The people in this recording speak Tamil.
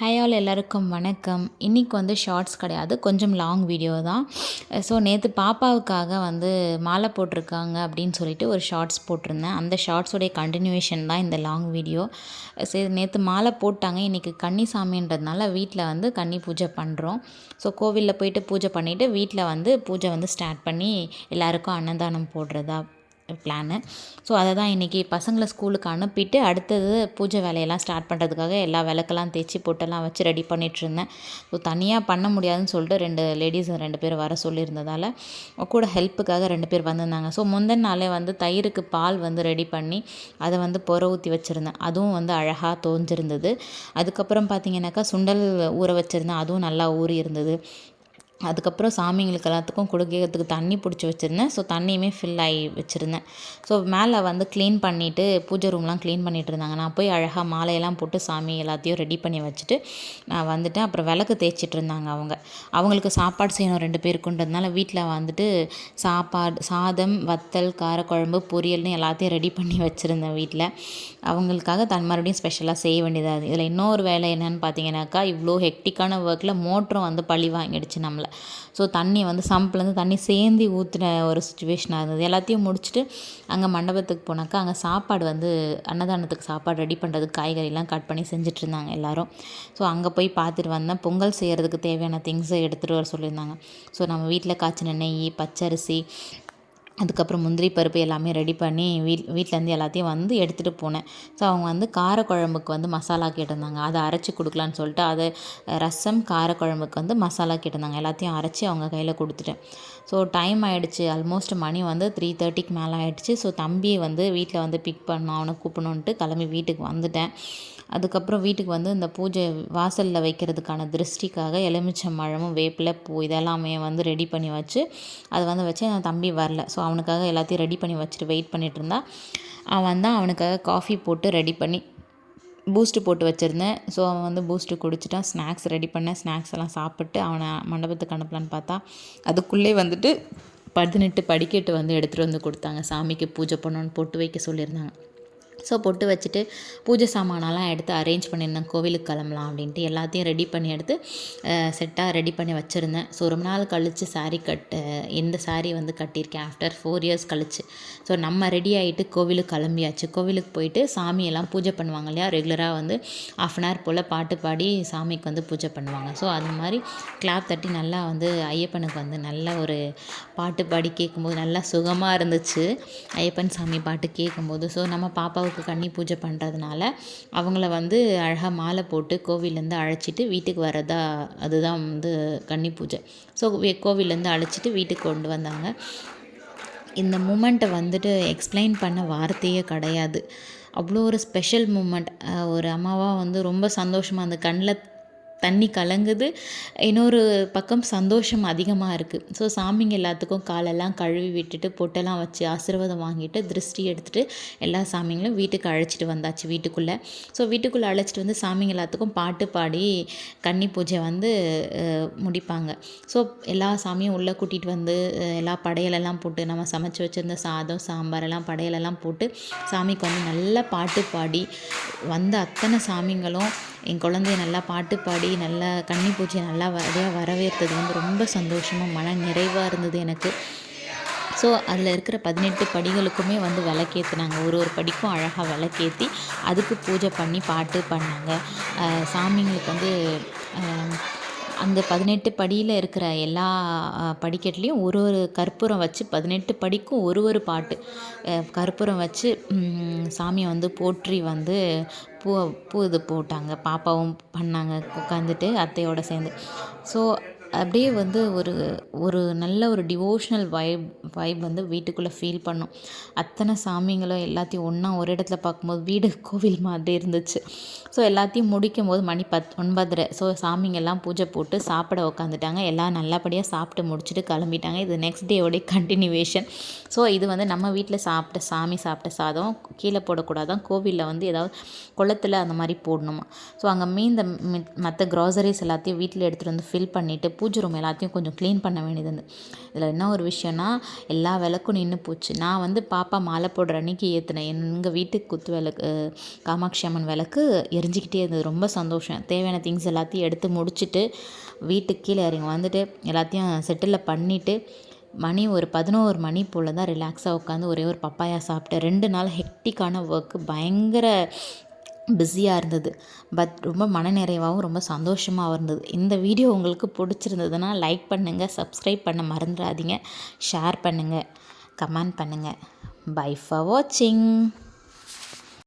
ஹாய் ஆல் எல்லாருக்கும் வணக்கம். இன்றைக்கி வந்து ஷார்ட்ஸ் கிடையாது. கொஞ்சம் லாங் வீடியோ தான். ஸோ நேற்று பாப்பாவுக்காக வந்து மாலை போட்டிருக்காங்க அப்படின்னு சொல்லிட்டு ஒரு ஷார்ட்ஸ் போட்டிருந்தேன். அந்த ஷார்ட்ஸோடைய கண்டினியூஷன் தான் இந்த லாங் வீடியோ சரி நேற்று மாலை போட்டாங்க. இன்றைக்கி கன்னி சாமின்றதுனால வீட்டில் வந்து கன்னி பூஜை பண்ணுறோம் ஸோ கோவிலில் போயிட்டு பூஜை பண்ணிவிட்டு வீட்டில் வந்து பூஜை வந்து ஸ்டார்ட் பண்ணி எல்லாருக்கும் அன்னதானம் போடுறதா பிளானு ஸோ அதை தான் இன்றைக்கி பசங்களை ஸ்கூலுக்கு அனுப்பிட்டு அடுத்தது பூஜை வேலையெல்லாம் ஸ்டார்ட் பண்ணுறதுக்காக எல்லா விளக்கெல்லாம் தேய்ச்சி போட்டெல்லாம் வச்சு ரெடி பண்ணிகிட்ருந்தேன் ஸோ தனியாக பண்ண முடியாதுன்னு சொல்லிட்டு ரெண்டு லேடிஸ் ரெண்டு பேர் வர சொல்லியிருந்ததால் கூட ஹெல்ப்புக்காக ரெண்டு பேர் வந்திருந்தாங்க. ஸோ முந்தின நாளே வந்து தயிருக்கு பால் வந்து ரெடி பண்ணி அதை வந்து புற ஊற்றி வச்சுருந்தேன். அதுவும் வந்து அழகாக தோஞ்சிருந்தது. அதுக்கப்புறம் பார்த்திங்கனாக்கா சுண்டல் ஊற வச்சுருந்தேன். அதுவும் நல்லா ஊறி இருந்தது அதுக்கப்புறம் சாமிங்களுக்கு எல்லாத்துக்கும் குடிக்கிறதுக்கு தண்ணி பிடிச்சி வச்சுருந்தேன். ஸோ தண்ணியுமே ஃபில் ஆகி வச்சுருந்தேன். ஸோ மேலே வந்து க்ளீன் பண்ணிவிட்டு பூஜை ரூம்லாம் க்ளீன் பண்ணிகிட்டு இருந்தாங்க. நான் போய் அழகாக மாலையெல்லாம் போட்டு சாமி எல்லாத்தையும் ரெடி பண்ணி வச்சுட்டு நான் வந்துட்டேன். அப்புறம் விளக்கு தேய்ச்சிட்டு இருந்தாங்க அவங்க. அவங்களுக்கு சாப்பாடு செய்யணும் ரெண்டு பேருக்குன்றதுனால வீட்டில் வந்துட்டு சாப்பாடு சாதம் வத்தல் காரக்குழம்பு பொரியல்னு எல்லாத்தையும் ரெடி பண்ணி வச்சுருந்தேன் வீட்டில் அவங்களுக்காக தன் மறுபடியும் ஸ்பெஷலாக செய்ய வேண்டியதாக இதில் இன்னொரு வேலை என்னென்னு பார்த்தீங்கன்னாக்கா இவ்வளோ ஹெக்டிக்கான ஒர்க்கில் மோட்டரும் வந்து பழி வாங்கிடுச்சு நம்மளை. ஸோ தண்ணி வந்து சம்பிலேருந்து தண்ணி சேர்ந்து ஊற்றின ஒரு சுச்சுவேஷனாக இருந்தது. எல்லாத்தையும் முடிச்சுட்டு அங்கே மண்டபத்துக்கு போனாக்கா அங்கே சாப்பாடு வந்து அன்னதானத்துக்கு சாப்பாடு ரெடி பண்ணுறதுக்கு காய்கறிலாம் கட் பண்ணி செஞ்சுட்டு இருந்தாங்க எல்லோரும். ஸோ அங்கே போய் பார்த்துட்டு வந்தேன். பொங்கல் செய்கிறதுக்கு தேவையான திங்ஸை எடுத்துகிட்டு வர சொல்லியிருந்தாங்க. ஸோ நம்ம வீட்டில் காய்ச்சின நெய் பச்சரிசி அதுக்கப்புறம் முந்திரி பருப்பு எல்லாமே ரெடி பண்ணி வீட் வீட்டிலேருந்து எல்லாத்தையும் வந்து எடுத்துகிட்டு போனேன். ஸோ அவங்க வந்து காரக்குழம்புக்கு வந்து மசாலா கேட்டிருந்தாங்க. அதை அரைச்சி கொடுக்கலான்னு சொல்லிட்டு அதை ரசம் காரக்குழம்புக்கு வந்து மசாலா கேட்டிருந்தாங்க. எல்லாத்தையும் அரைச்சி அவங்க கையில் கொடுத்துட்டேன். ஸோ டைம் ஆகிடுச்சு ஆல்மோஸ்ட் மணி வந்து த்ரீ தேர்ட்டிக்கு மேலே ஆகிடுச்சு ஸோ தம்பியை வந்து வீட்டில் வந்து பிக் பண்ணணும் அவனை கூப்பிடணுன்ட்டு கிளம்பி வீட்டுக்கு வந்துட்டேன். அதுக்கப்புறம் வீட்டுக்கு வந்து இந்த பூஜை வாசலில் வைக்கிறதுக்கான திருஷ்டிக்காக எலுமிச்சம்பழமும் வேப்பிலை பூ இதெல்லாமே வந்து ரெடி பண்ணி வச்சு அதை வந்து வச்சு என் தம்பி வரல. ஸோ அவனுக்காக எல்லாத்தையும் ரெடி பண்ணி வச்சுட்டு வெயிட் பண்ணிகிட்டு இருந்தா அவன் தான் அவனுக்காக காஃபி போட்டு ரெடி பண்ணி பூஸ்ட்டு போட்டு வச்சுருந்தேன். ஸோ அவன் வந்து பூஸ்ட்டு குடிச்சிட்டான். ஸ்நாக்ஸ் ரெடி பண்ணேன். ஸ்நாக்ஸ் எல்லாம் சாப்பிட்டு அவனை மண்டபத்துக்கு அனுப்பலான்னு பார்த்தா அதுக்குள்ளே வந்துட்டு பதினெட்டு படிக்கட்டு வந்து எடுத்துகிட்டு வந்து கொடுத்தாங்க. சாமிக்கு பூஜை பண்ணோன்னு போட்டு வைக்க சொல்லியிருந்தாங்க. ஸோ பொட்டு வச்சுட்டு பூஜை சாமானெல்லாம் எடுத்து அரேஞ்ச் பண்ணியிருந்தேன். கோவிலுக்கு கிளம்பலாம் அப்படின்ட்டு எல்லாத்தையும் ரெடி பண்ணி எடுத்து செட்டாக ரெடி பண்ணி வச்சுருந்தேன். ஸோ ரொம்ப நாள் கழித்து சாரீ கட்டு எந்த சாரீ வந்து கட்டியிருக்கேன். ஆஃப்டர் ஃபோர் இயர்ஸ் கழிச்சு. ஸோ நம்ம ரெடி ஆகிட்டு கோவிலுக்கு கிளம்பியாச்சு. கோவிலுக்கு போயிட்டு சாமியெல்லாம் பூஜை பண்ணுவாங்க இல்லையா? ரெகுலராக வந்து ஆஃப் அன் ஹவர் போல் பாட்டு பாடி சாமிக்கு வந்து பூஜை பண்ணுவாங்க. ஸோ அது மாதிரி கிளாப் தட்டி நல்லா வந்து ஐயப்பனுக்கு வந்து நல்ல ஒரு பாட்டு பாடி கேட்கும்போது நல்லா சுகமாக இருந்துச்சு. ஐயப்பன் சாமி பாட்டு கேட்கும்போது. ஸோ நம்ம பாப்பாவை அம்மாவுக்கு கன்னி பூஜை பண்ணுறதுனால அவங்கள வந்து அழகாக மாலை போட்டு கோவிலேருந்து அழைச்சிட்டு வீட்டுக்கு வரதா அதுதான் வந்து கன்னி பூஜை. ஸோ கோவிலேருந்து அழைச்சிட்டு வீட்டுக்கு கொண்டு வந்தாங்க. இந்த மூமெண்ட்டை வந்துட்டு எக்ஸ்பிளைன் பண்ண வார்த்தையே கிடையாது. அவ்வளோ ஒரு ஸ்பெஷல் மூமெண்ட். ஒரு அம்மாவாக வந்து ரொம்ப சந்தோஷமாக அந்த கண்ணில் தண்ணி கலங்குது. இன்னொரு பக்கம் சந்தோஷம் அதிகமாக இருக்குது ஸோ சாமிங்க எல்லாத்துக்கும் காலெல்லாம் கழுவி விட்டுட்டு பொட்டெல்லாம் வச்சு ஆசீர்வாதம் வாங்கிட்டு திருஷ்டி எடுத்துகிட்டு எல்லா சாமிங்களும் வீட்டுக்கு அழைச்சிட்டு வந்தாச்சு வீட்டுக்குள்ளே. ஸோ வீட்டுக்குள்ளே அழைச்சிட்டு வந்து சாமிங்க எல்லாத்துக்கும் பாட்டு பாடி கன்னி பூஜை வந்து முடிப்பாங்க. ஸோ எல்லா சாமியும் உள்ளே கூட்டிகிட்டு வந்து எல்லா படையலெல்லாம் போட்டு நம்ம சமைச்சு வச்சுருந்த சாதம் சாம்பார் எல்லாம் படையலெல்லாம் போட்டு சாமிக்கு வந்து நல்லா பாட்டு பாடி வந்த அத்தனை சாமிங்களும் என் குழந்தைய நல்லா பாட்டு பாடி நல்லா கன்னி பூஜை நல்லா வரையாக வரவேற்றது வந்து ரொம்ப சந்தோஷமாக மன நிறைவாக இருந்தது எனக்கு. ஸோ அதில் இருக்கிற பதினெட்டு படிகளுக்குமே வந்து விளக்கேற்றினாங்க ஒரு ஒரு படிக்கும் அழகாக விளக்கேற்றி அதுக்கு பூஜை பண்ணி பாட்டு பண்ணாங்க. சாமிங்களுக்கு வந்து அந்த பதினெட்டு படியில் இருக்கிற எல்லா படிக்கட்டுலேயும் ஒரு ஒரு கற்பூரம் வச்சு பதினெட்டு படிக்கும் ஒரு ஒரு பாட்டு. கற்பூரம் வச்சு சாமியை வந்து போற்றி வந்து பூ பூ இது போட்டாங்க. பாப்பாவும் பண்ணாங்க. உட்காந்துட்டு அத்தையோடு சேர்ந்து. ஸோ அப்படியே வந்து ஒரு ஒரு நல்ல ஒரு டிவோஷ்னல் வைப் வைப் வந்து வீட்டுக்குள்ளே ஃபீல் பண்ணோம். அத்தனை சாமிங்களும் எல்லாத்தையும் ஒன்றா ஒரு இடத்துல பார்க்கும்போது வீடு கோவில் மாதிரி இருந்துச்சு. ஸோ எல்லாத்தையும் முடிக்கும் போது மணி பத் ஒன்பதரை. ஸோ சாமிங்கெல்லாம் பூஜை போட்டு சாப்பிட உட்காந்துட்டாங்க எல்லாம் நல்லபடியாக சாப்பிட்டு முடிச்சுட்டு கிளம்பிட்டாங்க. இது நெக்ஸ்ட் டேவோடைய கண்டினியூவேஷன் ஸோ இது வந்து நம்ம வீட்டில் சாப்பிட்ட சாமி சாப்பிட்ட சாதம் கீழே போடக்கூடாதான் கோவிலில் வந்து ஏதாவது குளத்தில் அந்த மாதிரி போடணுமா. ஸோ அங்கே மீந்த மற்ற க்ராசரிஸ் எல்லாத்தையும் வீட்டில் எடுத்துகிட்டு வந்து ஃபில் பண்ணிவிட்டு பூஜை ரூம் எல்லாத்தையும் கொஞ்சம் க்ளீன் பண்ண வேண்டியது இருந்து இதில் என்ன ஒரு விஷயம்னா எல்லா விளக்கும் நின்று போச்சு. நான் வந்து பாப்பா மாலை போடுற அன்னைக்கு ஏற்றினேன் எங்கள் வீட்டுக்கு குத்து விளக்கு காமாட்சி அம்மன் விளக்கு எரிஞ்சிக்கிட்டே இருந்தது. ரொம்ப சந்தோஷம். தேவையான திங்ஸ் எல்லாத்தையும் எடுத்து முடிச்சுட்டு வீட்டுக்கு கீழே இறங்கி வந்துட்டு எல்லாத்தையும் செட்டில் பண்ணிவிட்டு மணி ஒரு பதினோரு மணி போல் தான் ரிலாக்ஸாக உட்காந்து ஒரே ஒரு பப்பாயா சாப்பிட்டேன் ரெண்டு நாள் ஹெக்டிக்கான ஒர்க்கு பயங்கர பிஸியாக இருந்தது. பட் ரொம்ப மனநிறைவாகவும் ரொம்ப சந்தோஷமாகவும் இருந்தது. இந்த வீடியோ உங்களுக்கு பிடிச்சிருந்ததுன்னா லைக் பண்ணுங்கள் சப்ஸ்கிரைப் பண்ண மறந்துடாதீங்க. ஷேர் பண்ணுங்கள் கமெண்ட் பண்ணுங்கள் பை ஃபார் வாட்சிங்.